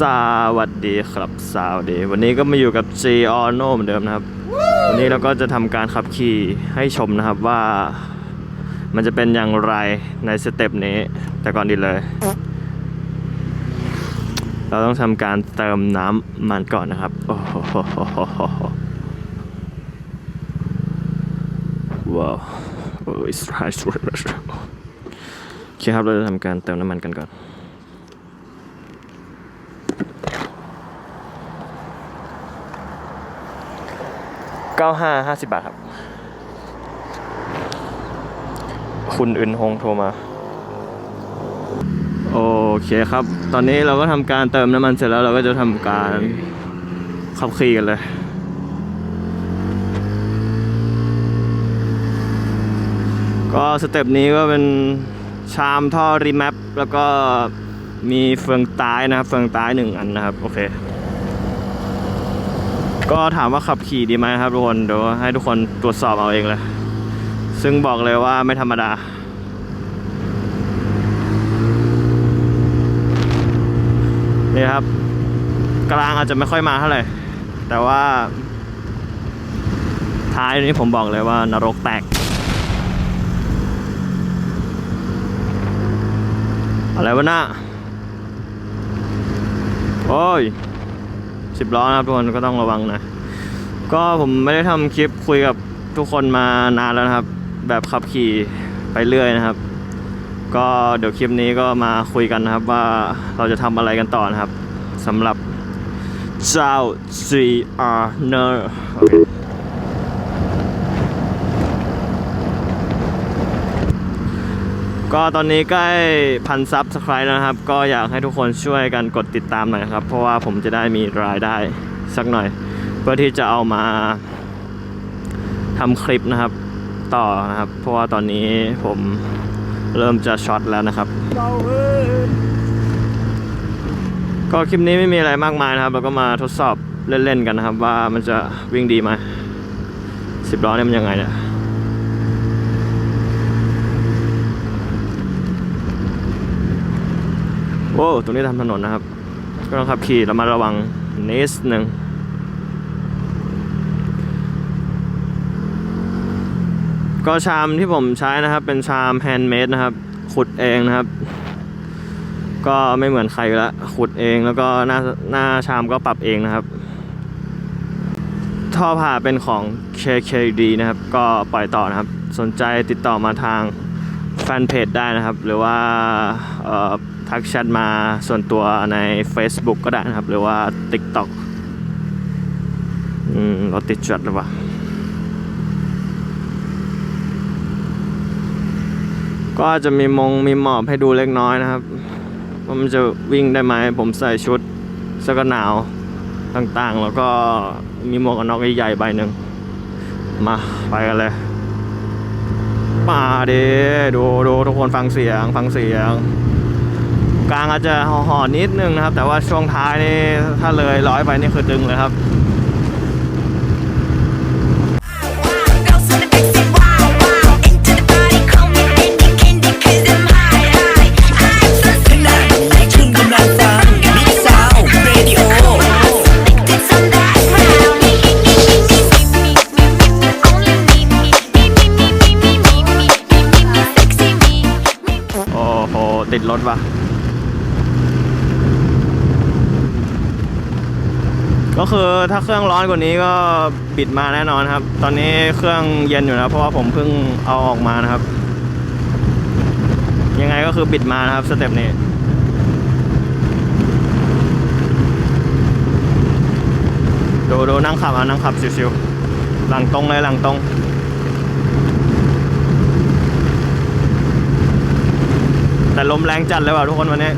สวัสดีครับสวัสดี วันนี้ก็มาอยู่กับ G Ono เหมือนเดิมนะครับ วันนี้เราก็จะทำการขับขี่ให้ชมนะครับว่า มันจะเป็นอย่างไรในสเต็ปนี้ แต่ก่อนดีเลย เราต้องทำการเติมน้ำมันก่อนนะครับโอ้โหว้าวโอ้ยสไลด์สไลด์โอเคครับเราจะทำการเติมน้ำมันกันก่อน เก้าห้าห้าสิบบาทครับ คุณอึนฮงโทรมา โอเคครับ ตอนนี้เราก็ทำการเติมน้ำมันเสร็จแล้วเราก็จะทำการขับขี่กันเลยก็สเต็ปนี้ก็เป็นชามท่อรีแมปแล้วก็มีเฟืองตายนะครับ เฟืองตายหนึ่งอันนะครับ โอเค ก็ถามว่าขับขี่ดีไหมครับทุกคนเดี๋ยวให้ทุกคนตรวจสอบเอาเองเลย ซึ่งบอกเลยว่าไม่ธรรมดานี่ครับกลางอาจจะไม่ค่อยมาเท่าไหร่ แต่ว่า ท้ายนี้ผมบอกเลยว่านรกแตก อะไรวะน่ะโอ้ย สิบล้อนะครับทุกคนก็ต้องระวังนะ ก็ผมไม่ได้ทำคลิปคุยกับทุกคนมานานแล้วนะครับ แบบขับขี่ไปเรื่อยนะครับ ก็เดี๋ยวคลิปนี้ก็มาคุยกันนะครับว่าเราจะทำอะไรกันต่อนะครับสำหรับเจ้า GR n e r โอเค ก็ตอนนี้ใกล้พันซับสไครต์แล้วนะครับ ก็อยากให้ทุกคนช่วยกันกดติดตามหน่อยครับ เพราะว่าผมจะได้มีรายได้สักหน่อย เพื่อที่จะเอามาทำคลิปนะครับ ต่อนะครับ เพราะว่าตอนนี้ผมเริ่มจะช็อตแล้วนะครับ ก็คลิปนี้ไม่มีอะไรมากมายนะครับ เราก็มาทดสอบเล่นๆกันนะครับ ว่ามันจะวิ่งดีไหมสิบล้อเนี่ยมันยังไงเนี่ย โอ้ตรงนี้ทำถนนนะครับ ก็ต้องขับขี่ระมัดระวังนิดหนึ่งก็ชามที่ผมใช้นะครับ เป็นชามแฮนด์เมดนะครับ ขุดเองนะครับ ก็ไม่เหมือนใครอยู่แล้วขุดเองแล้วก็หน้าหน้าชามก็ปรับเองนะครับ ท่อผ่าเป็นของ KKD นะครับ ก็ปล่อยต่อนะครับ สนใจติดต่อมาทางแฟนเพจได้นะครับ หรือว่า ทักแชทมาส่วนตัวใน Facebook ก็ได้นะครับ หรือว่า TikTok อืมเราติดจัดหรือเปล่าก็จะมีมงมีหมอบให้ดูเล็กน้อยนะครับว่ามันจะวิ่งได้ไหมผมใส่ชุดสกันหนาวต่างๆ แล้วก็มีหมวกกันน็อกใหญ่ๆใบหนึ่งมาไปกันเลย มาเด้ดูดูทุกคนฟังเสียงฟังเสียง กลางอาจจะห่อๆนิดนึงนะครับ แต่ว่าช่วงท้ายนี่ถ้าเลยร้อยไปนี่คือดึงเลยครับ คือถ้าเครื่องร้อนกว่านี้ก็บิดมาแน่นอนครับ ตอนนี้เครื่องเย็นอยู่นะเพราะว่าผมเพิ่งเอาออกมานะครับ ยังไงก็คือบิดมานะครับสเต็ปนี้ดูดูนั่งขับอะนั่งขับชิวๆหลังตรงเลยหลังตรงแต่ลมแรงจัดเลยว่ะทุกคนวันนี้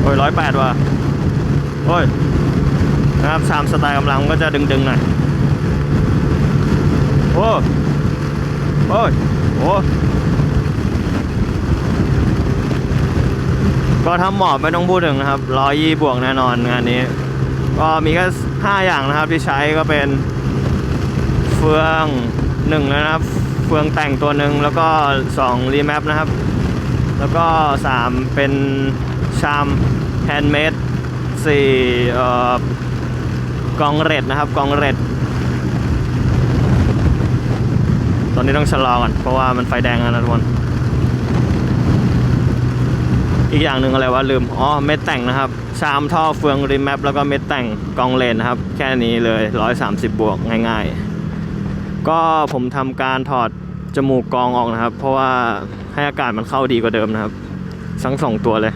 โอ้ยร้อยแปดว่ะ โอ้ย นะครับชามสไตล์กำลังก็จะดึงๆหน่อยโอ้โอ้โอ้ก็ทำหมอบไม่ต้องพูดถึงนะครับร้อยี่บวกแน่นอนงานนี้ ก็มีแค่ห้าอย่างนะครับที่ใช้ก็เป็น เฟืองหนึ่งนะครับ เฟืองแต่งตัวหนึ่งแล้วก็สองรีแมปนะครับ แล้วก็3เป็นชามแฮนด์เมดสี่เอ่อ กองเรดนะครับกองเรดตอนนี้ต้องชะลอก่อน เพราะว่ามันไฟแดงแล้วนะทุกคน อีกอย่างหนึ่งอะไรวะลืม อ๋อ เม็ดแต่งนะครับ ชามท่อเฟืองริมแมปแล้วก็เม็ดแต่งกองเลนนะครับ แค่นี้เลย 130 บวกง่ายๆ ก็ผมทำการถอดจมูกกองออกนะครับ เพราะว่าให้อากาศมันเข้าดีกว่าเดิมนะครับทั้งสองตัวเลย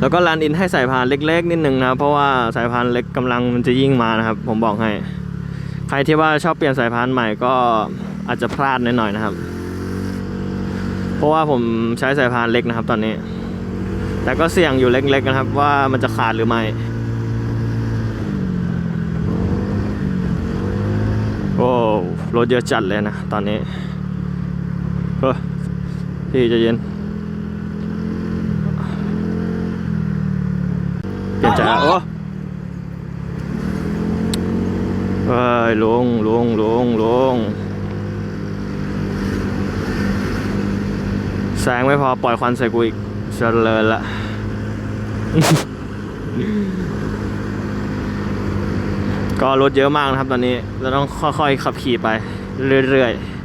แล้วก็รันอินให้สายพานเล็ก ๆ นิดนึงนะครับเพราะว่าสายพานเล็กกำลังมันจะยิ่งมานะครับ ผมบอกให้ ใครที่ว่าชอบเปลี่ยนสายพานใหม่ก็อาจจะพลาดนิดหน่อยนะครับ เพราะว่าผมใช้สายพานเล็กนะครับ ตอนนี้ แต่ก็เสี่ยงอยู่เล็ก ๆ นะครับ ว่ามันจะขาดหรือไม่โอ้รถเยอะจัดเลยนะตอนนี้เฮ้ยพี่จะเย็น เปลี่ยนใจโอ้เฮ้ยลุงลุงลุงลุงแสงไม่พอปล่อยควันใส่กูอีกเฉลินละก็รถเยอะมากนะครับตอนนี้ เราต้องค่อยๆขับขี่ไปเรื่อยๆ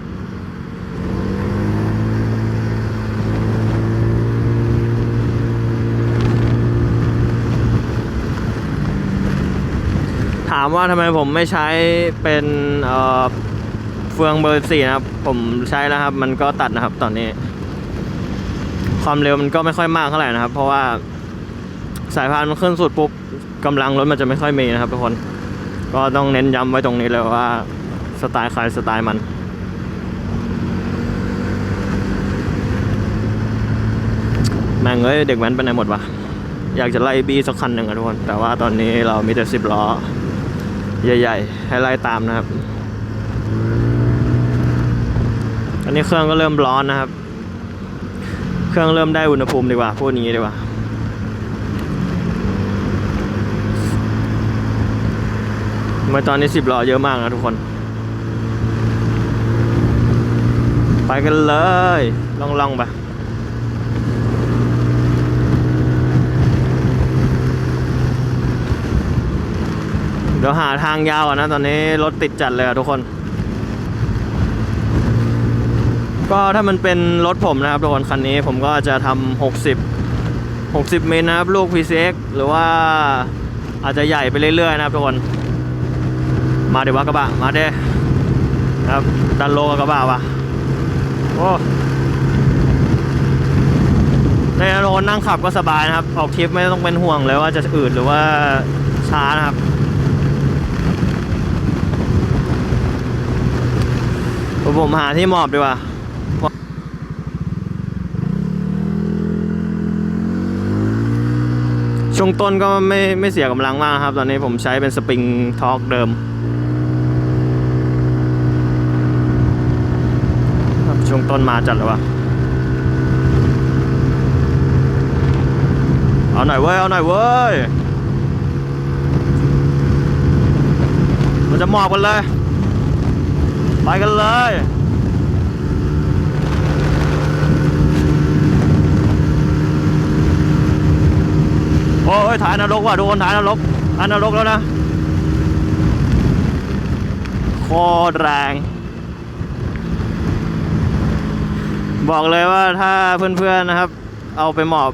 ามว่าทำไมผมไม่ใช้เป็นเออเฟืองเบอร์สี่นะครับ ผมใช้แล้วครับ มันก็ตัดนะครับตอนนี้ ความเร็วมันก็ไม่ค่อยมากเท่าไหร่นะครับ เพราะว่าสายพานมันขึ้นสุดปุ๊บกำลังรถมันจะไม่ค่อยมีนะครับทุกคน ก็ต้องเน้นย้ำไว้ตรงนี้เลยว่าสไตล์ใครสไตล์มันแม่งเอ้ยเด็กแว้นไปไหนหมดวะอยากจะไล่บีสักคันหนึ่งอะทุกคน แต่ว่าตอนนี้เรามีแต่สิบล้อ ใหญ่ๆ ให้ไล่ตามนะครับ อันนี้เครื่องก็เริ่มร้อนนะครับ เครื่องเริ่มได้อุณหภูมิดีกว่าพูดอย่างนี้ดีกว่าเมื่อตอนนี้สิบล้อเยอะมากนะทุกคน ไปกันเลย ล่องล่องๆไป ดี๋ยวหาทางยาวอะนะ ตอนนี้รถติดจัดเลยอะทุกคน ก็ถ้ามันเป็นรถผมนะครับทุกคนคันนี้ผมก็จะทำ60 60 เมตรนะครับ ลูก PCX หรือว่าอาจจะใหญ่ไปเรื่อยๆนะครับทุกคน มาเดี๋ยววะกระบะ มาเด้ครับดันโลกับกระบะวะโอ้ในโรนนั่งขับก็สบายนะครับ ออกทริปไม่ต้องเป็นห่วงเลยว่าจะอืดหรือว่าช้านะครับ ผมหาที่หมอบดีกว่าช่วงต้นก็ไม่ไม่เสียกำลังมากครับ ตอนนี้ผมใช้เป็นสปริงทอร์กเดิมช่วงต้นมาจัดเลยวะเอาหน่อยเว้ย เอาหน่อยเว้ย มันจะหมอบกันเลย ไปกันเลย โอ้ยถ่ายนรกว่ะทุกคนถ่ายนรกถ่ายนรกแล้วนะโคตรแรง บอกเลยว่าถ้าเพื่อนๆนะครับ เอาไปหมอบ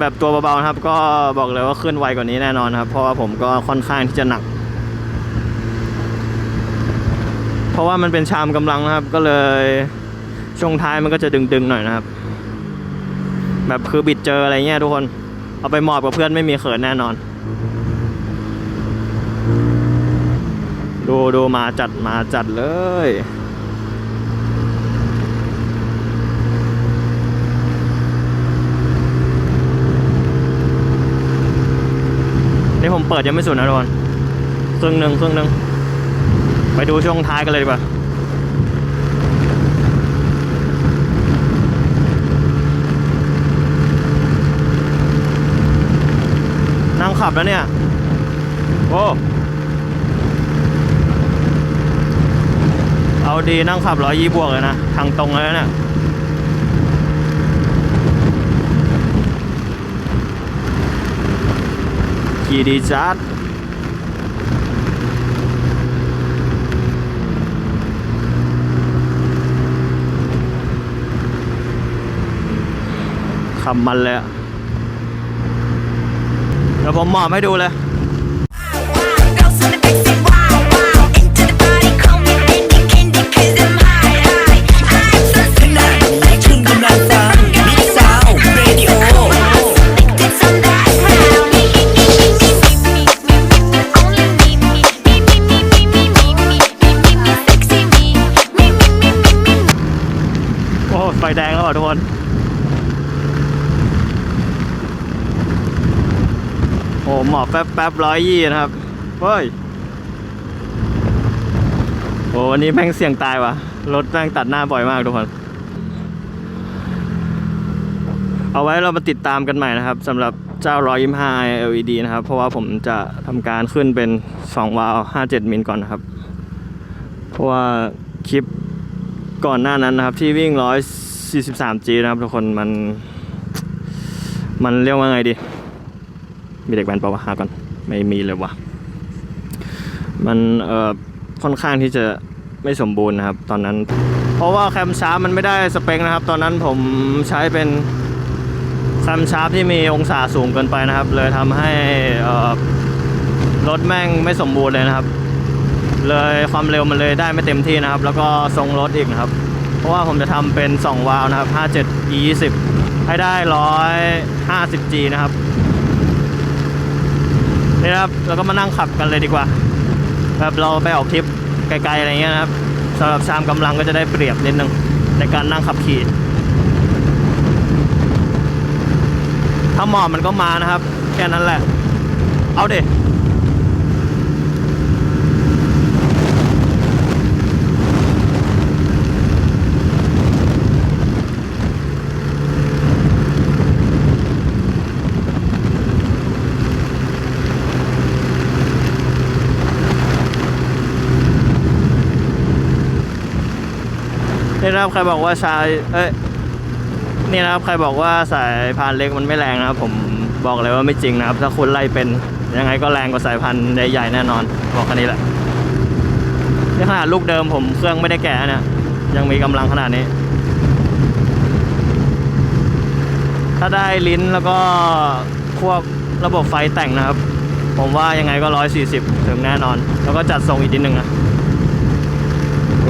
แบบตัวเบาๆนะครับ ก็บอกเลยว่าขึ้นไวกว่านี้แน่นอนครับ เพราะว่าผมก็ค่อนข้างที่จะหนัก เพราะว่ามันเป็นชามกำลังนะครับ ก็เลยช่วงท้ายมันก็จะดึงๆหน่อยนะครับ แบบคือบิดเจออะไรเงี้ยทุกคน เอาไปหมอบกับเพื่อนไม่มีเขินแน่นอน ดูดูมาจัดมาจัดเลยนี่ผมเปิดยังไม่สุดนะทุกคนครึ่งหนึ่งครึ่งหนึ่งไปดูช่วงท้ายกันเลยดีกว่า นั่งขั บแล้วเนี่ย โอ้เอาดีนั่งขับร้อยยี่บวกเลยนะ ทางตรงเลยนะเนี่ยขี่ดีจัดขับมันเลยอะ เดี๋ยวผมหมอบให้ดูเลย หมอบแป๊บแป๊บร้อยยี่นะครับเฮ้ยโอ้วันนี้แม่งเสี่ยงตายว่ะ รถแม่งตัดหน้าบ่อยมากทุกคน เอาไว้เรามาติดตามกันใหม่นะครับสำหรับเจ้า 125 LED นะครับ เพราะว่าผมจะทำการขึ้นเป็น 2 วาล์ว57 มิลก่อนนะครับ เพราะว่าคลิปก่อนหน้านั้นนะครับ ที่วิ่ง 143G นะครับทุกคนมัน มันเรียกว่าไงดี มีเด็กแว้นเปล่าวะหาก่อน ไม่มีเลยวะมันเอ่อค่อนข้างที่จะไม่สมบูรณ์นะครับ ตอนนั้น เพราะว่าแคมชาร์ปมันไม่ได้สเปคนะครับ ตอนนั้นผมใช้เป็นแคมชาร์ปที่มีองศาสูงเกินไปนะครับ เลยทำให้เอ่อรถแม่งไม่สมบูรณ์เลยนะครับ เลยความเร็วมันเลยได้ไม่เต็มที่นะครับ แล้วก็ทรงรถอีกนะครับ เพราะว่าผมจะทำเป็น 2 วาล์วนะครับ 57 E 20 ให้ได้ 150 G นะครับ นี่นะครับเราก็มานั่งขับกันเลยดีกว่าแบบเราไปออกทริปไกลๆอะไรเงี้ยนะครับสำหรับชามกำลังก็จะได้เปรียบนิดนึงในการนั่งขับขี่ถ้าหมอบมันก็มานะครับ แค่นั้นแหละ เอาเด็ นะครับใครบอกว่าชายเอ้ยนี่นะครับใครบอกว่าสายพานเล็กมันไม่แรงนะครับ ผมบอกเลยว่าไม่จริงนะครับ ถ้าคุณไล่เป็นยังไงก็แรงกว่าสายพันธุ์ใหญ่ๆแน่นอน บอกแค่นี้แหละนี่ขนาดลูกเดิมผมเครื่องไม่ได้แก่เนี่ยยังมีกำลังขนาดนี้ ถ้าได้ลิ้นแล้วก็พวกระบบไฟแต่งนะครับ ผมว่ายังไงก็ 140 ถึงแน่นอน แล้วก็จัดทรงอีกนิดนึงนะ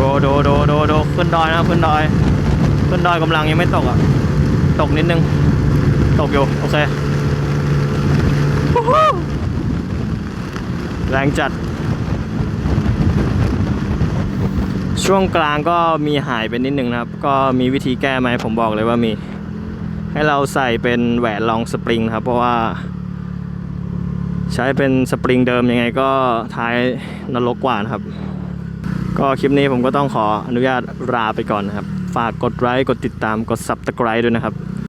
ดโดโดโดโดขึ้นดอยนะขึ้นดอย ขึ้นดอยกำลังยังไม่ตกอะ ตกนิดนึง ตกอยู่ โอเค แรงจัด ช่วงกลางก็มีหายไปนิดนึงนะครับ ก็มีวิธีแก้ไหมผมบอกเลยว่ามี ให้เราใส่เป็นแหวนรองสปริงครับ เพราะว่า ใช้เป็นสปริงเดิมยังไงก็ท้ายนรกกว่านะครับ ก็คลิปนี้ผมก็ต้องขออนุญาตลาไปก่อนนะครับ ฝากกดไลค์กดติดตามกด Subscribe ด้วยนะครับ